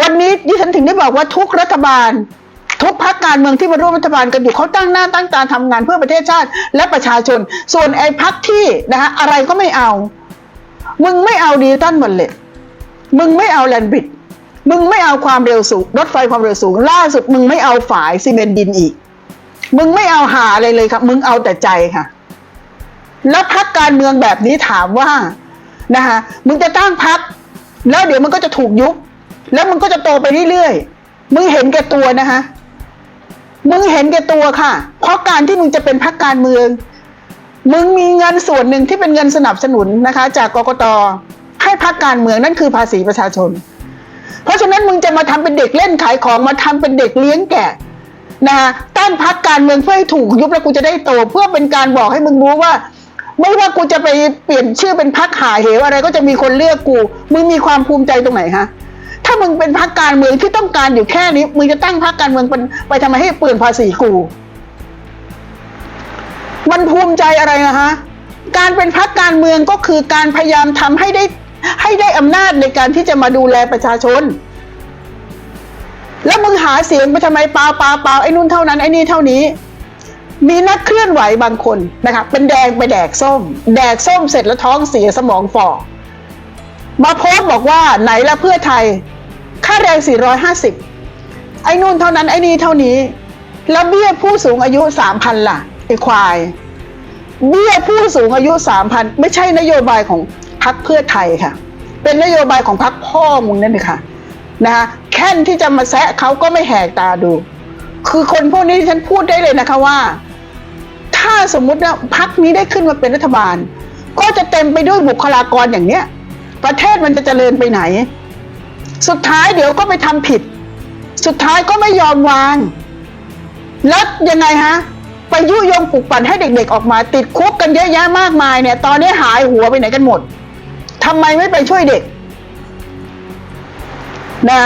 วันนี้ดิฉันถึงได้บอกว่าทุกรัฐบาล ทุกพรรคการเมืองที่มาร่วมรัฐบาลกันอยู่เขาตั้งหน้าตั้งตาทำงานเพื่อประเทศชาติ และประชาชน ส่วนไอ้พรรคที่นะคะอะไรก็ไม่เอา มึงไม่เอาดิจิตันหมดเลยมึงไม่เอาแลนบิดมึงไม่เอาความเร็วสูงรถไฟความเร็วสูง ล่าสุดมึงไม่เอาฝายซีเมนต์ดินอีก มึงไม่เอาหาอะไรเลยครับ มึงเอาแต่ใจค่ะ แล้วพักการเมืองแบบนี้ถามว่านะคะมึงจะตั้งพัก แล้วเดี๋ยวมันก็จะถูกยุบ แล้วมันก็จะโตไปเรื่อยๆ มึงเห็นแก่ตัวนะคะ มึงเห็นแก่ตัวค่ะ เพราะการที่มึงจะเป็นพักการเมือง มึงมีเงินส่วนหนึ่งที่เป็นเงินสนับสนุนนะคะ จากกกตให้พักการเมืองนั่นคือภาษีประชาชน เพราะฉะนั้นมึงจะมาทำเป็นเด็กเล่นขายของมาทำเป็นเด็กเลี้ยงแกะนะคะตั้งพักการเมืองเพื่อให้ถูกยุบแล้วกูจะได้โต เพื่อเป็นการบอกให้มึงรู้ว่า ไม่ว่ากูจะไปเปลี่ยนชื่อเป็นพักหาเหวอะไรก็จะมีคนเลือกกู มึงมีความภูมิใจตรงไหนฮะ มึงเป็นพักการเมืองที่ต้องการอยู่แค่นี้ มึงจะตั้งพักการเมืองเป็นไปทำไมให้เปลี่ยนภาษีกู มันภูมิใจอะไรนะฮะ การเป็นพักการเมืองก็คือการพยายามทำให้ได้ให้ได้อำนาจในการที่จะมาดูแลประชาชน แล้วมึงหาเสียงไปทำไมเปล่าเปล่าเปล่าไอ้นู่นเท่านั้นไอ้นี่เท่านี้ มีนักเคลื่อนไหวบางคนนะคะเป็นแดงไปแดกส้ม แดกส้มเสร็จแล้วท้องเสียสมองฝ่อมาโพสต์บอกว่าไหนละเพื่อไทย ค่าแรง 450 ไอ้นู่นเท่านั้นไอ้นี่เท่านี้ แล้วเบี้ยผู้สูงอายุ 3,000 ล่ะไอ้ควาย เบี้ยผู้สูงอายุ 3,000 ไม่ใช่นโยบายของพรรคเพื่อไทยค่ะ เป็นนโยบายของพรรคพ่อมึงนั่นเองค่ะนะคะแค่นที่จะมาแซะเขาก็ไม่แหกตาดู คือคนพวกนี้ที่ฉันพูดได้เลยนะคะว่า ถ้าสมมุตินะพรรคนี้ได้ขึ้นมาเป็นรัฐบาล ก็จะเต็มไปด้วยบุคลากรอย่างเนี้ย ประเทศมันจะเจริญไปไหน สุดท้ายเดี๋ยวก็ไปทำผิด สุดท้ายก็ไม่ยอมวาง แล้วยังไงฮะ ไปยุยงปลุกปั่นให้เด็ก ๆ ออกมา ติดคุกกันเยอะแยะมากมายเนี่ย ตอนนี้หายหัวไปไหนกันหมดทำไมไม่ไปช่วยเด็ก นะ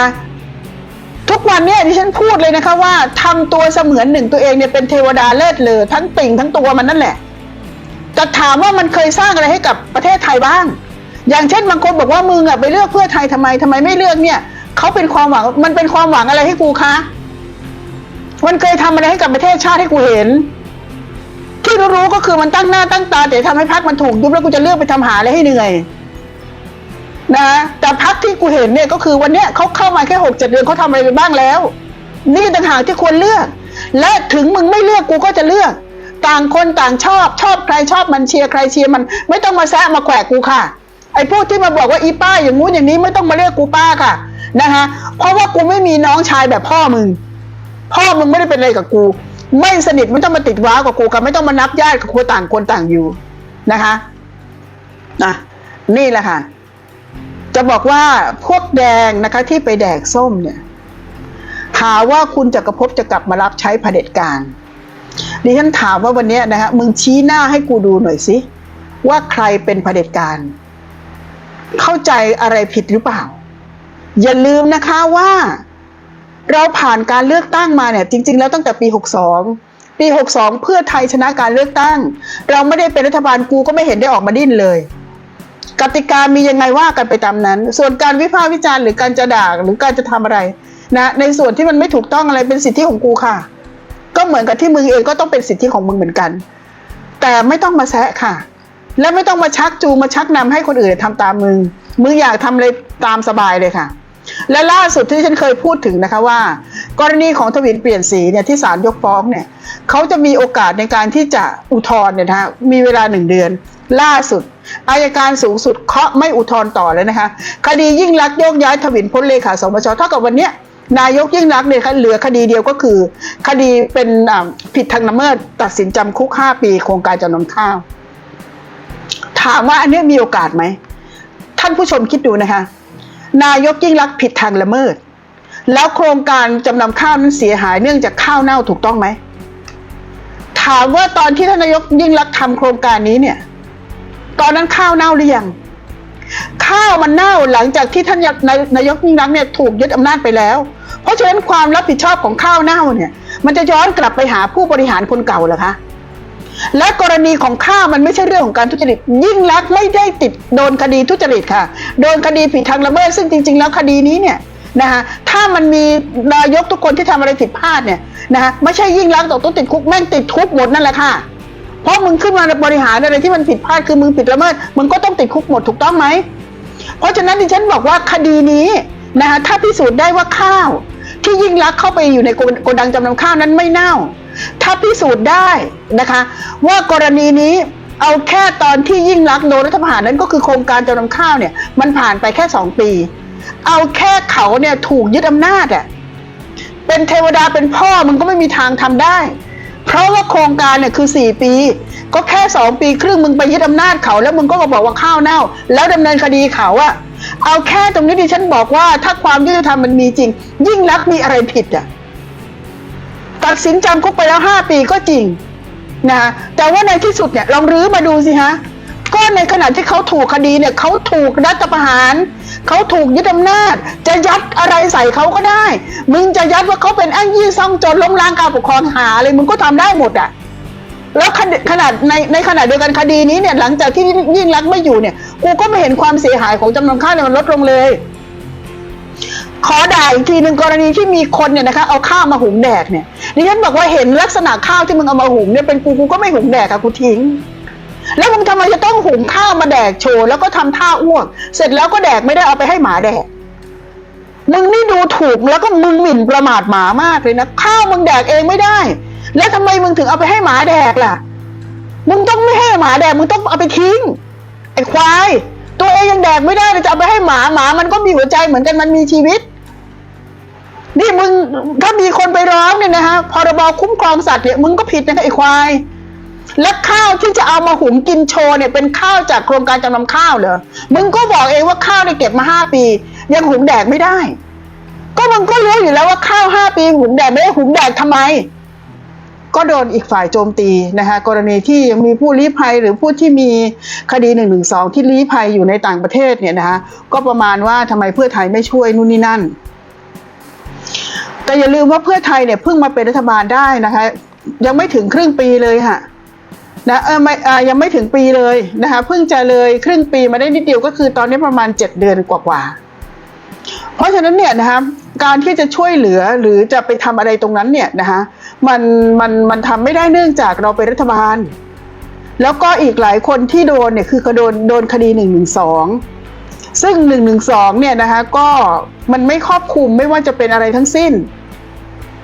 ทุกวันเนี่ยที่ฉันพูดเลยนะคะว่าทำตัวเสมือนหนึ่งตัวเองเนี่ยเป็นเทวดาเลิศเลอทั้งติ่งทั้งตัวมันนั่นแหละ จะถามว่ามันเคยสร้างอะไรให้กับประเทศไทยบ้าง อย่างเช่นบางคนบอกว่ามึงอะไปเลือกเพื่อไทยทำไมทำไมไม่เลือกเนี่ยเขาเป็นความหวังมันเป็นความหวังอะไรให้กูคะมันเคยทำอะไรให้กับประเทศชาติให้กูเห็น ที่รู้ก็คือมันตั้งหน้าตั้งตาแต่ทำให้พรรคมันถูกยุบแล้วกูจะเลือกไปทำหาอะไรให้เหนื่อยนะแต่พักที่กูเห็นเนี่ยก็คือวันเนี้ยเขาเข้ามาแค่หกเจ็ดเดือนเขาทำอะไรไปบ้างแล้ว นี่ต่างหากที่ควรเลือก และถึงมึงไม่เลือกกูก็จะเลือก ต่างคนต่างชอบชอบใครชอบมันเชียร์ใครเชียร์มัน ไม่ต้องมาแซะมาแขวะกูค่ะ อ้พวกที่มาบอกว่าอีป้าอย่างงู้นอย่างนี้ไม่ต้องมาเรียกกูป้าค่ะนะคะเพราะว่ากูไม่มีน้องชายแบบพ่อมึง พ่อมึงไม่ได้เป็นอะไรกับกู ไม่สนิทไม่ต้องมาติดว้าวกับกูค่ะไม่ต้องมานับญาติกับกูต่างคนต่างอยู่นะคะนะนี่แหละค่ะ จะบอกว่าพวกแดงนะคะที่ไปแดกส้มเนี่ยหาว่าคุณจักรภพจะกลับมารับใช้เผด็จการดิฉันถามว่าวันนี้นะคะมึงชี้หน้าให้กูดูหน่อยสิว่าใครเป็นเผด็จการ เข้าใจอะไรผิดหรือเปล่า อย่าลืมนะคะว่า เราผ่านการเลือกตั้งมาเนี่ย จริง ๆ แล้วตั้งแต่ปี 62 ปี 62 เพื่อไทยชนะการเลือกตั้ง เราไม่ได้เป็นรัฐบาลกูก็ไม่เห็นได้ออกมาดิ้นเลย กติกามียังไงว่ากันไปตามนั้น ส่วนการวิพากษ์วิจารณ์หรือการจะด่าหรือการจะทำอะไรนะในส่วนที่มันไม่ถูกต้องอะไรเป็นสิทธิของกูค่ะ ก็เหมือนกับที่มึงเองก็ต้องเป็นสิทธิของมึงเหมือนกัน แต่ไม่ต้องมาแซะค่ะ และไม่ต้องมาชักจูงมาชักนำให้คนอื่นทำตามมึงมึงอยากทำอะไรตามสบายเลยค่ะ และล่าสุดที่ฉันเคยพูดถึงนะคะว่า กรณีของทวินเปลี่ยนสีเนี่ยที่ศาลยกฟ้องเนี่ยเขาจะมีโอกาสในการที่จะอุทธรณ์เนี่ยนะคะมีเวลาหนึ่งเดือน ล่าสุดอายการสูงสุดเคาะไม่อุทธรณ์ต่อเลยนะคะ คดียิ่งลักโยกย้ายทวินพ้นเลขาสมชเท่ากับวันเนี้ยนายกยิ่งลักเนี่ยเหลือคดีเดียวก็คือ คดีเป็นผิดทางละเมิดตัดสินจำคุก 5 ปีโครงการจำนำข้าว ถามว่าอันนี้มีโอกาสไหม ท่านผู้ชมคิดดูนะคะ นายกยิ่งลักผิดทางละเมิด แล้วโครงการจำนำข้าวนั้นเสียหายเนื่องจากข้าวเน่าถูกต้องไหม ถามว่าตอนที่ท่านนายกยิ่งลักทำโครงการนี้เนี่ย ตอนนั้นข้าวเน่าหรือยัง ข้าวมันเน่าหลังจากที่ท่านนายนายกยิ่งรักเนี่ยถูกยึดอำนาจไปแล้ว เพราะฉะนั้นความรับผิดชอบของข้าวเน่าเนี่ย มันจะย้อนกลับไปหาผู้บริหารคนเก่าเหรอคะ และกรณีของข้ามันไม่ใช่เรื่องของการทุจริต ยิ่งลักษณ์ไม่ได้ติดโดนคดีทุจริตค่ะ โดนคดีผิดทางละเมิดซึ่งจริง ๆ แล้วคดีนี้เนี่ยนะคะถ้ามันมีนายกทุกคนที่ทำอะไรผิดพลาดเนี่ยนะคะไม่ใช่ยิ่งรักษณ์ตกต้องติดคุกแม่งติดคุกหมดนั่นแหละค่ะ เพราะมึงขึ้นมาบริหารอะไรที่มันผิดพลาดคือมึงผิดละเมิดมึงก็ต้องติดคุกหมดถูกต้องไหมเพราะฉะนั้นดิฉันบอกว่าคดีนี้นะคะถ้าพิสูจน์ได้ว่าข้าว ที่ยิ่งรักษณ์เข้าไปอยู่ในโกดังจำนำข้าวนั้นไม่เน่า ถ้าพิสูจน์ได้นะคะว่ากรณีนี้เอาแค่ตอนที่ยิ่งรักษณ์โดนรัฐประหารนั้นก็คือโครงการจำนำข้าวเนี่ยมันผ่านไปแค่สองปี เอาแค่เขาเนี่ยถูกยึดอำนาจอะเป็นเทวดาเป็นพ่อมึงก็ไม่มีทางทำได้ เพราะว่าโครงการเนี่ยคือสี่ปี ก็แค่สองปีครึ่งมึงไปยึดอำนาจเขา แล้วมึงก็มาบอกว่าข้าวเน่า แล้วดำเนินคดีเขาอะเอาแค่ตรงนี้ดิฉันบอกว่าถ้าความยุติธรรมมันมีจริง ยิ่งรักษณ์มีอะไรผิดอะ ตัดสินจำคุกไปแล้วห้าปีก็จริงนะแต่ว่าในที่สุดเนี่ยลองรื้อมาดูสิฮะก็ในขณะที่เขาถูกคดีเนี่ยเขาถูกรัฐประหารเขาถูกยึดอำนาจ จะยัดอะไรใส่เขาก็ได้ มึงจะยัดว่าเขาเป็นอ้างยี่ซ่องจรล้มล้างการปกครองหาอะไรมึงก็ทำได้หมดอะแล้วขนาดในในขณะเดียวกันคดีนี้เนี่ยหลังจากที่ยิ่งรักไม่อยู่เนี่ยกูก็ไม่เห็นความเสียหายของจำนวนข้าวเนี่ยมันลดลงเลย ขอด่าอีกทีหนึ่งกรณีที่มีคนเนี่ยนะคะเอาข้าวมาหุงแดกเนี่ย ดิฉันบอกว่าเห็นลักษณะข้าวที่มึงเอามาหุงเนี่ยเป็นกูกูก็ไม่หุงแดกค่ะกูทิ้ง แล้วมึงทำไมจะต้องหุงข้าวมาแดกโชว์แล้วก็ทำท่าอ้วก เสร็จแล้วก็แดกไม่ได้เอาไปให้หมาแดกมึงนี่ดูถูกแล้วก็มึงหมิ่นประมาทหมามากเลยนะข้าวมึงแดกเองไม่ได้ แล้วทำไมมึงถึงเอาไปให้หมาแดกล่ะ มึงต้องไม่ให้หมาแดกมึงต้องเอาไปทิ้งไอ้ควาย ตัวเองยังแดกไม่ได้เลยจะเอาไปให้หมาหมา มันก็มีหัวใจเหมือนกันมันมีชีวิต นี่มึงถ้ามีคนไปร้องเนี่ยนะฮะพรบคุ้มครองสัตว์เนี่ยมึงก็ผิดนะไอ้ควาย และข้าวที่จะเอามาหุงกินโชว์เนี่ยเป็นข้าวจากโครงการจำนำข้าวเหรอมึงก็บอกเองว่าข้าวเนี่ยเก็บมาห้าปี ยังหุงแดกไม่ได้ ก็มึงก็รู้อยู่แล้วว่าข้าวห้าปีหุงแดกไม่ได้หุงแดกทำไม ก็โดนอีกฝ่ายโจมตีนะคะกรณีที่ยังมีผู้ลี้ภัยหรือผู้ที่มีคดีหนึ่งหนึ่งสองที่ลี้ภัยอยู่ในต่างประเทศเนี่ยนะคะก็ประมาณว่าทำไมเพื่อไทยไม่ช่วยนู่นนี่นั่น แต่อย่าลืมว่าเพื่อไทยเนี่ยเพิ่งมาเป็นรัฐบาลได้นะคะ ยังไม่ถึงครึ่งปีเลยค่ะนะเออไม่อ่ายังไม่ถึงปีเลยนะคะเพิ่งจะเลยครึ่งปีมาได้นิดเดียวก็คือตอนนี้ประมาณเจ็ดเดือนกว่าๆเพราะฉะนั้นเนี่ยนะคะการที่จะช่วยเหลือหรือจะไปทำอะไรตรงนั้นเนี่ยนะคะมันมันมันทำไม่ได้เนื่องจากเราเป็นรัฐบาล แล้วก็อีกหลายคนที่โดนเนี่ยคือโดนโดนคดีหนึ่งหนึ่งสองซึ่งหนึ่งหนึ่งสองเนี่ยนะคะก็มันไม่ครอบคลุมไม่ว่าจะเป็นอะไรทั้งสิ้น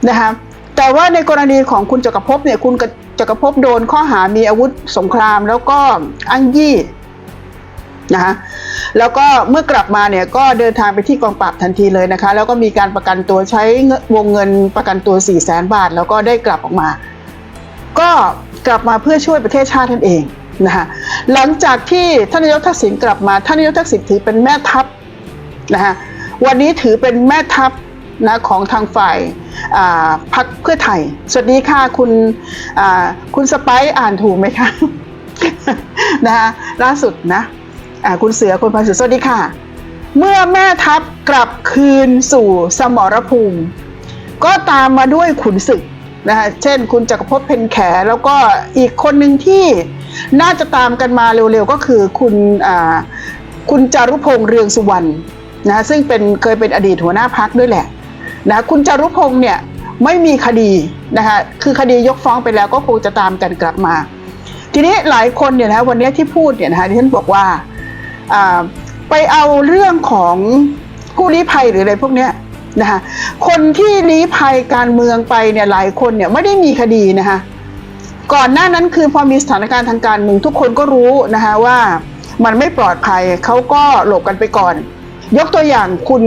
นะคะแต่ว่าในกรณีของคุณจักรภพเนี่ยคุณจักรภพโดนข้อหามีอาวุธสงคราม แล้วก็อ้างยี่นะคะแล้วก็เมื่อกลับมาเนี่ยก็เดินทางไปที่กองปราบทันทีเลยนะคะ แล้วก็มีการประกันตัวใช้วงเงินประกันตัว4ี่แสนบาท แล้วก็ได้กลับออกมา ก็กลับมาเพื่อช่วยประเทศชาติท่านเองนะคะหลังจากที่ท่านนายกทักษิณกลับมาท่านนายกทักษิณถือเป็นแม่ทัพนะคะวันนี้ถือเป็นแม่ทัพ นะของทางฝ่ายพรรคเพื่อไทย สวัสดีค่ะคุณคุณสไปอ่านถูกไหมคะนะคะล่าสุดนะคุณเสือคุณพันธ์สุดสวัสดีค่ะ เมื่อแม่ทัพกลับคืนสู่สมรภูมิ ก็ตามมาด้วยขุนศึกนะคะเช่นคุณจักรพจน์เพนแขแล้วก็อีกคนหนึ่งที่น่าจะตามกันมาเร็วๆก็คือคุณคุณจารุพงษ์เรืองสุวรรณนะซึ่งเป็นเคยเป็นอดีตหัวหน้าพักด้วยแหละ นะคุณจารุพงษ์เนี่ยไม่มีคดีนะคะคือคดียกฟ้องไปแล้วก็คงจะตามกันกลับมา ทีนี้หลายคนเนี่ยนะวันนี้ที่พูดเนี่ยนะคะที่ฉันบอกว่าไปเอาเรื่องของผู้ลี้ภัยหรืออะไรพวกเนี้ยนะคะคนที่ลี้ภัยการเมืองไปเนี่ยหลายคนเนี่ยไม่ได้มีคดีนะคะก่อนหน้านั้นคือพอมีสถานการณ์ทางการเมืองทุกคนก็รู้นะคะว่ามันไม่ปลอดภัยเขาก็หลบกันไปก่อน ยกตัวอย่างคุณ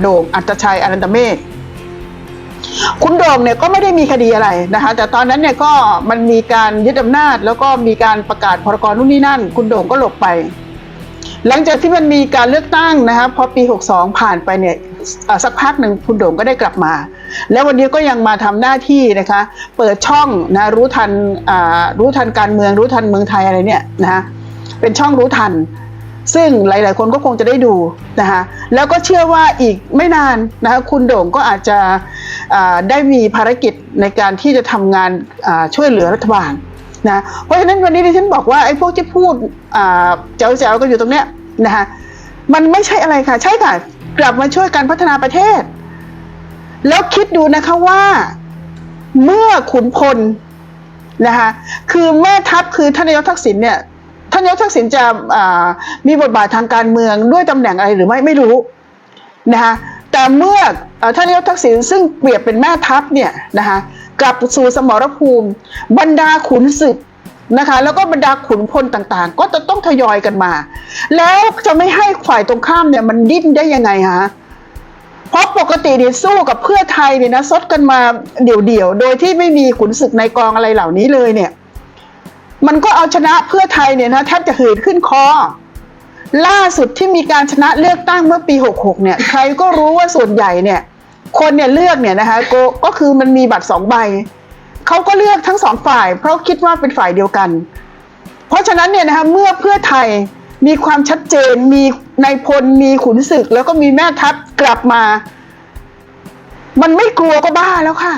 โด่งอัตชัยอนันตเมฆ คุณโด่งเนี่ยก็ไม่ได้มีคดีอะไรนะคะแต่ตอนนั้นเนี่ยก็มันมีการยึดอำนาจ แล้วก็มีการประกาศพรกรนู่นนี่นั่น คุณโด่งก็หลบไป หลังจากที่มันมีการเลือกตั้งนะคะพอปี 62 ผ่านไปเนี่ยสักพักหนึ่งคุณโด่งก็ได้กลับมา แล้ววันนี้ก็ยังมาทำหน้าที่นะคะ เปิดช่องนะรู้ทันรู้ทันการเมืองรู้ทันเมืองไทยอะไรเนี่ยนะคะเป็นช่องรู้ทัน ซึ่งหลาย ๆ คนก็คงจะได้ดูนะคะแล้วก็เชื่อว่าอีกไม่นานนะคะคุณโด่งก็อาจจะ ได้มีภารกิจในการที่จะทำงานช่วยเหลือรัฐบาลนะเพราะฉะนั้นวันนี้ดิฉันบอกว่าไอ้พวกที่พูดแจ๋วๆกันอยู่ตรงเนี้ยนะคะมันไม่ใช่อะไรค่ะ ใช่ค่ะ กลับมาช่วยกันพัฒนาประเทศ แล้วคิดดูนะคะว่าเมื่อขุนพลนะคะคือแม่ทัพคือท่านนายกทักษิณเนี่ยท่านนายกทักษิณจะมีบทบาททางการเมืองด้วยตำแหน่งอะไรหรือไม่ไม่รู้นะคะ แต่เมื่อท่านนายกทักษิณซึ่งเปรียบเป็นแม่ทัพเนี่ยนะคะกลับสู่สมรภูมิ บรรดาขุนศึกนะคะแล้วก็บรรดาขุนพลต่างๆ ก็จะต้องทยอยกันมา แล้วจะไม่ให้ฝ่ายตรงข้ามเนี่ยมันดิ้นได้ยังไงฮะเพราะปกติเนี่ยสู้กับเพื่อไทยเนี่ยนะซดกันมาเดี่ยวๆ โดยที่ไม่มีขุนศึกในกองอะไรเหล่านี้เลยเนี่ย มันก็เอาชนะเพื่อไทยเนี่ยนะแทบจะหืดขึ้นคอ ล่าสุดที่มีการชนะเลือกตั้งเมื่อปี 66 เนี่ย ใครก็รู้ว่าส่วนใหญ่เนี่ย คนเนี่ยเลือกเนี่ยนะคะก็ก็คือมันมีบัตรสองใบเขาก็เลือกทั้งสองฝ่าย เพราะคิดว่าเป็นฝ่ายเดียวกัน เพราะฉะนั้นเนี่ยนะคะเมื่อเพื่อไทยมีความชัดเจน มีนายพลมีขุนศึก แล้วก็มีแม่ทัพกลับมา มันไม่กลัวก็บ้าแล้วค่ะ